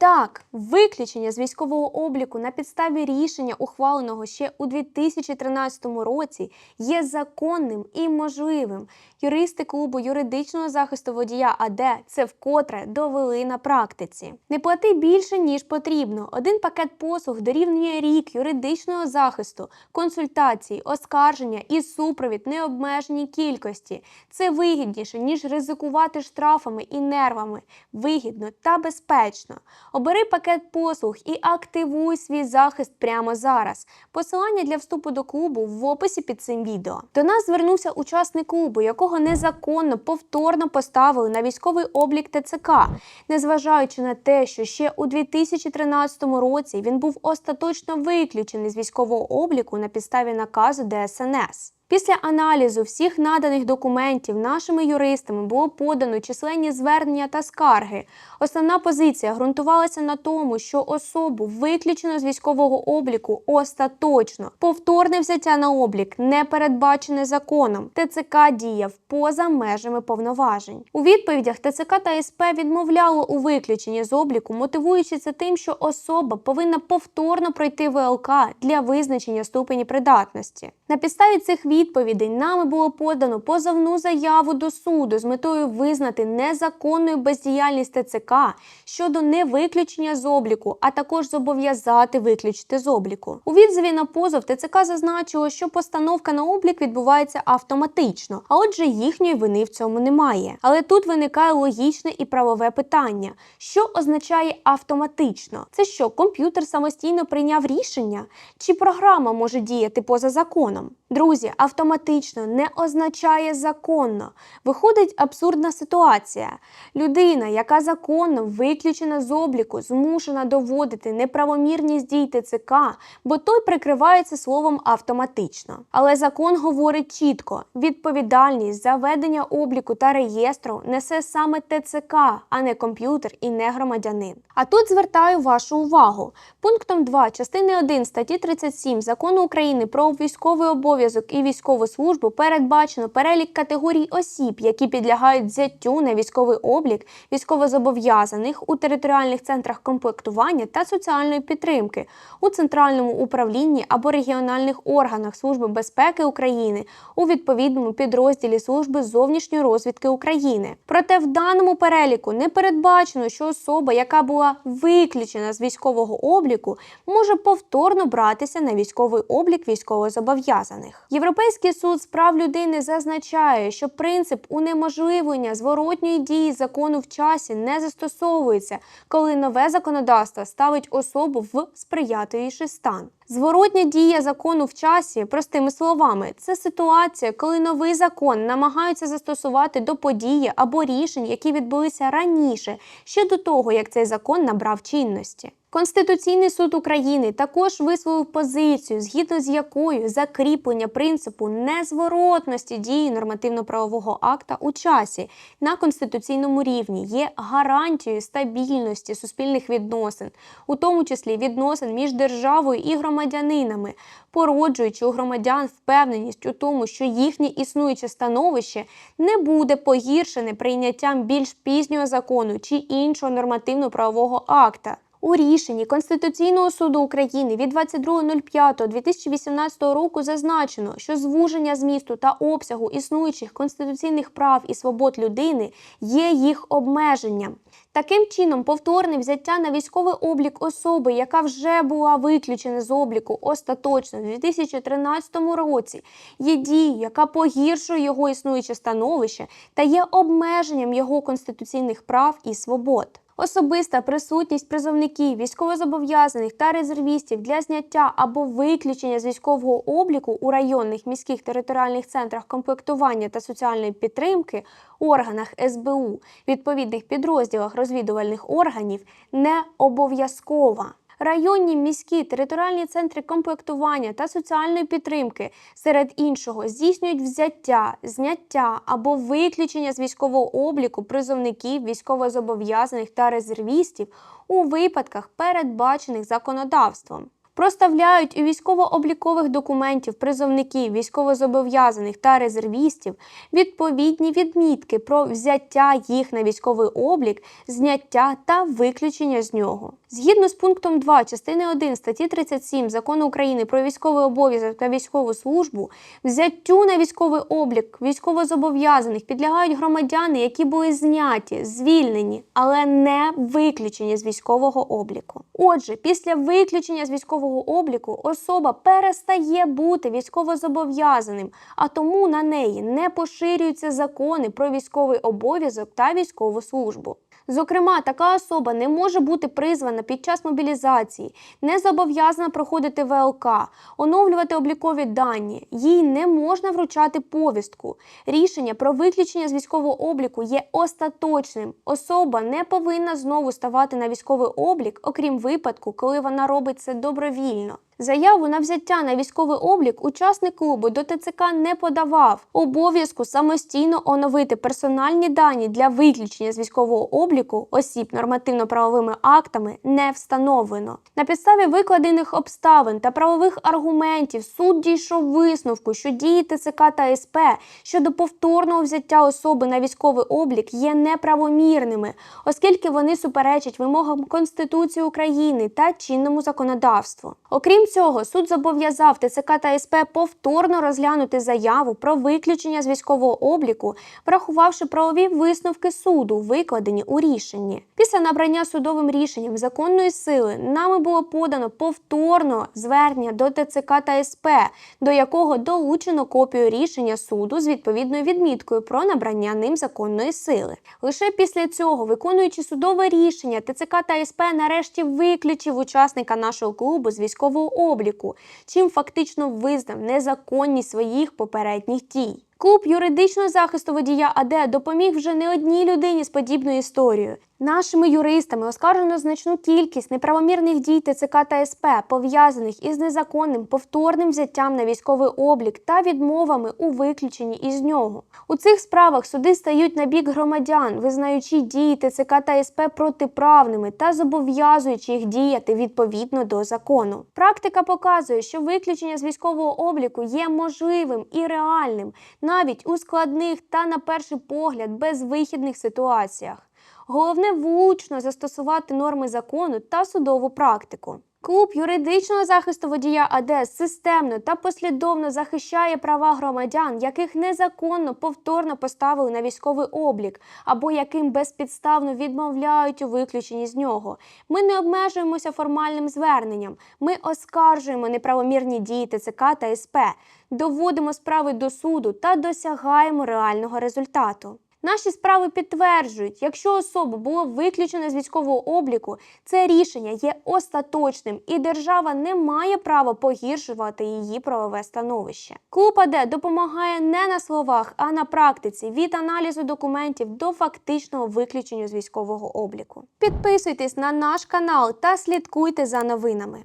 Так, виключення з військового обліку на підставі рішення, ухваленого ще у 2013 році, є законним і можливим. Юристи клубу юридичного захисту водія АД це вкотре довели на практиці. Не плати більше ніж потрібно. Один пакет послуг дорівнює рік юридичного захисту, консультацій, оскарження і супровід необмеженій кількості. Це вигідніше ніж ризикувати штрафами і нервами. Вигідно та безпечно. Обери пакет послуг і активуй свій захист прямо зараз. Посилання для вступу до клубу в описі під цим відео. До нас звернувся учасник клубу, якого незаконно повторно поставили на військовий облік ТЦК, незважаючи на те, що ще у 2013 році він був остаточно виключений з військового обліку на підставі наказу ДСНС. Після аналізу всіх наданих документів нашими юристами було подано численні звернення та скарги. Основна позиція ґрунтувалася на тому, що особу виключено з військового обліку остаточно. Повторне взяття на облік не передбачене законом. ТЦК діяв поза межами повноважень. У відповідях ТЦК та СП відмовляло у виключенні з обліку, мотивуючи це тим, що особа повинна повторно пройти ВЛК для визначення ступені придатності. На підставі цих відповідей нами було подано позовну заяву до суду з метою визнати незаконною бездіяльність ТЦК щодо невиключення з обліку, а також зобов'язати виключити з обліку. У відзиві на позов ТЦК зазначило, що постановка на облік відбувається автоматично, а отже, їхньої вини в цьому немає. Але тут виникає логічне і правове питання: що означає автоматично? Це що, комп'ютер самостійно прийняв рішення? Чи програма може діяти поза законом? Друзі, автоматично не означає законно. Виходить абсурдна ситуація. Людина, яка законно виключена з обліку, змушена доводити неправомірність дій ТЦК, бо той прикривається словом автоматично. Але закон говорить чітко: відповідальність за ведення обліку та реєстру несе саме ТЦК, а не комп'ютер і не громадянин. А тут звертаю вашу увагу. Пунктом 2 частини 1 статті 37 закону України про військовий обов'язок і військову службу передбачено перелік категорій осіб, які підлягають взяттю на військовий облік військовозобов'язаних у територіальних центрах комплектування та соціальної підтримки у центральному управлінні або регіональних органах Служби безпеки України у відповідному підрозділі Служби зовнішньої розвідки України. Проте в даному переліку не передбачено, що особа, яка була виключена з військового обліку, може повторно братися на військовий облік військовозобов'язаних. Європейський суд з прав людини зазначає, що принцип унеможливлення зворотньої дії закону в часі не застосовується, коли нове законодавство ставить особу в сприятливіший стан. Зворотня дія закону в часі, простими словами, це ситуація, коли новий закон намагаються застосувати до події або рішень, які відбулися раніше, ще до того, як цей закон набрав чинності. Конституційний суд України також висловив позицію, згідно з якою закріплення принципу незворотності дії нормативно-правового акта у часі на конституційному рівні є гарантією стабільності суспільних відносин, у тому числі відносин між державою і громадянинами, породжуючи у громадян впевненість у тому, що їхнє існуюче становище не буде погіршене прийняттям більш пізнього закону чи іншого нормативно-правового акта. У рішенні Конституційного суду України від 22.05.2018 року зазначено, що звуження змісту та обсягу існуючих конституційних прав і свобод людини є їх обмеженням. Таким чином, повторне взяття на військовий облік особи, яка вже була виключена з обліку остаточно у 2013 році, є дією, яка погіршує його існуюче становище та є обмеженням його конституційних прав і свобод. Особиста присутність призовників, військовозобов'язаних та резервістів для зняття або виключення з військового обліку у районних міських територіальних центрах комплектування та соціальної підтримки, органах СБУ, відповідних підрозділах розвідувальних органів не обов'язкова. Районні міські територіальні центри комплектування та соціальної підтримки серед іншого здійснюють взяття, зняття або виключення з військового обліку призовників, військовозобов'язаних та резервістів у випадках, передбачених законодавством. проставляють у військово-облікових документів призовників, військовозобов'язаних та резервістів відповідні відмітки про взяття їх на військовий облік, зняття та виключення з нього. Згідно з пунктом 2 частини 1 статті 37 Закону України про військовий обов'язок та військову службу, взяттю на військовий облік військовозобов'язаних підлягають громадяни, які були зняті, звільнені, але не виключені з військового обліку. Отже, після виключення з військового обліку особа перестає бути військовозобов'язаним, а тому на неї не поширюються закони про військовий обов'язок та військову службу. Зокрема, така особа не може бути призвана під час мобілізації, не зобов'язана проходити ВЛК, оновлювати облікові дані, їй не можна вручати повістку. Рішення про виключення з військового обліку є остаточним. Особа не повинна знову ставати на військовий облік, окрім випадку, коли вона робить це добровільно. Заяву на взяття на військовий облік учасник клубу до ТЦК не подавав. Обов'язку самостійно оновити персональні дані для виключення з військового обліку осіб нормативно-правовими актами не встановлено. На підставі викладених обставин та правових аргументів суд дійшов висновку, що дії ТЦК та СП щодо повторного взяття особи на військовий облік є неправомірними, оскільки вони суперечать вимогам Конституції України та чинному законодавству. Окрім цього, суд зобов'язав ТЦК та СП повторно розглянути заяву про виключення з військового обліку, врахувавши правові висновки суду, викладені у рішенні. Після набрання судовим рішенням законної сили нами було подано повторно звернення до ТЦК та СП, до якого долучено копію рішення суду з відповідною відміткою про набрання ним законної сили. Лише після цього, виконуючи судове рішення, ТЦК та СП нарешті виключив учасника нашого клубу з військового обліку, чим фактично визнав незаконність своїх попередніх дій. Клуб юридичного захисту водія АД допоміг вже не одній людині з подібною історією. Нашими юристами оскаржено значну кількість неправомірних дій ТЦК та СП, пов'язаних із незаконним повторним взяттям на військовий облік та відмовами у виключенні із нього. У цих справах суди стають на бік громадян, визнаючи дії ТЦК та СП протиправними та зобов'язуючи їх діяти відповідно до закону. Практика показує, що виключення з військового обліку є можливим і реальним навіть у складних та, на перший погляд, безвихідних ситуаціях. Головне влучно застосувати норми закону та судову практику. Клуб юридичного захисту водія АД системно та послідовно захищає права громадян, яких незаконно повторно поставили на військовий облік, або яким безпідставно відмовляють у виключенні з нього. Ми не обмежуємося формальним зверненням. Ми оскаржуємо неправомірні дії ТЦК та СП, доводимо справи до суду та досягаємо реального результату. Наші справи підтверджують, якщо особу було виключено з військового обліку, це рішення є остаточним, і держава не має права погіршувати її правове становище. Клуб АД допомагає не на словах, а на практиці від аналізу документів до фактичного виключення з військового обліку. Підписуйтесь на наш канал та слідкуйте за новинами.